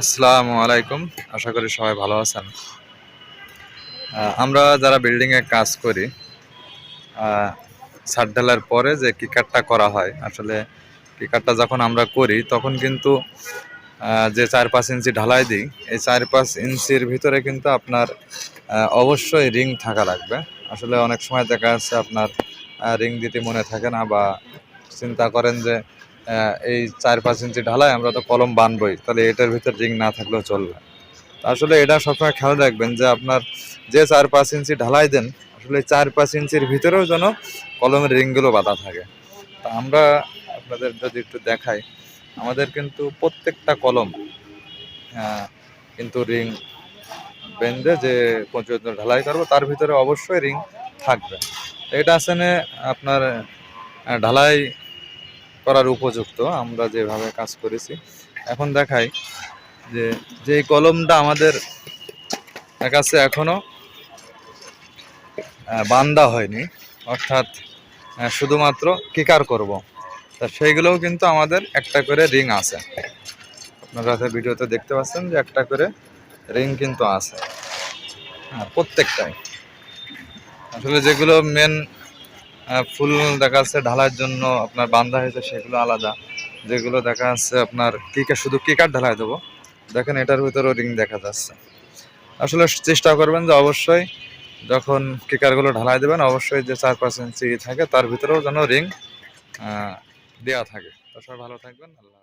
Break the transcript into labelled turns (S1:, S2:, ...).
S1: আসসালামু আলাইকুম। আশা করি সবাই ভালো আছেন। আমরা যারা বিল্ডিংয়ে কাজ করি ছাদ ঢালার পরে যে কিকারটা করা হয়, আসলে কিকারটা যখন আমরা করি, তখন কিন্তু যে চার পাঁচ ইঞ্চি ঢালাই দিই, এই চার পাঁচ ইঞ্চির ভিতরে কিন্তু আপনার অবশ্যই রিং থাকা লাগবে। আসলে অনেক সময় দেখা যাচ্ছে আপনার রিং দিতে মনে থাকে না বা চিন্তা করেন যে এই চার পাঁচ ইঞ্চি ঢালাই আমরা তো কলম বানবই, তাহলে এটার ভিতর রিং না থাকলেও চলবে। আসলে এটা সবসময় খেয়াল রাখবেন যে আপনার যে চার পাঁচ ইঞ্চি ঢালাই দেন, আসলে চার পাঁচ ইঞ্চির ভিতরেও যেন কলমের রিংগুলো বাঁধা থাকে। তা আমরা আপনাদের যদি একটু দেখাই, আমাদের কিন্তু প্রত্যেকটা কলম কিন্তু রিং বেঁধে যে পর্যন্ত ঢালাই করব, তার ভিতরে অবশ্যই রিং থাকবে। এটা আসলে আপনার ঢালাই করার উপযুক্ত আমরা যেভাবে কাজ করেছি। এখন দেখাই যে যে কলমটা আমাদের কাছে এখনও আহ, বান্দা হয়নি অর্থাৎ শুধুমাত্র কিকার করব। তা সেইগুলোও কিন্তু আমাদের একটা করে রিং আছে। আপনারা ভিডিওতে দেখতে পাচ্ছেন যে একটা করে রিং কিন্তু আছে। হ্যাঁ প্রত্যেকটাই। আসলে যেগুলো মেন ফুল দেখা যাচ্ছে ঢালাইয়ের জন্য আপনার বান্ধা হয়েছে, সেগুলো আলাদা। যেগুলো দেখা যাচ্ছে আপনার কিকার শুধু কিকার ঢালাই দেবো। দেখেন এটার ভিতরেও রিং দেখা যাচ্ছে। আসলে চেষ্টা করবেন যে অবশ্যই যখন কিকারগুলো ঢালাই দেবেন, অবশ্যই যে চার পাঁচ ইঞ্চি থাকে, তার ভিতরেও যেন রিং দেওয়া থাকে। তো সবাই ভালো থাকবেন, আল্লাহ।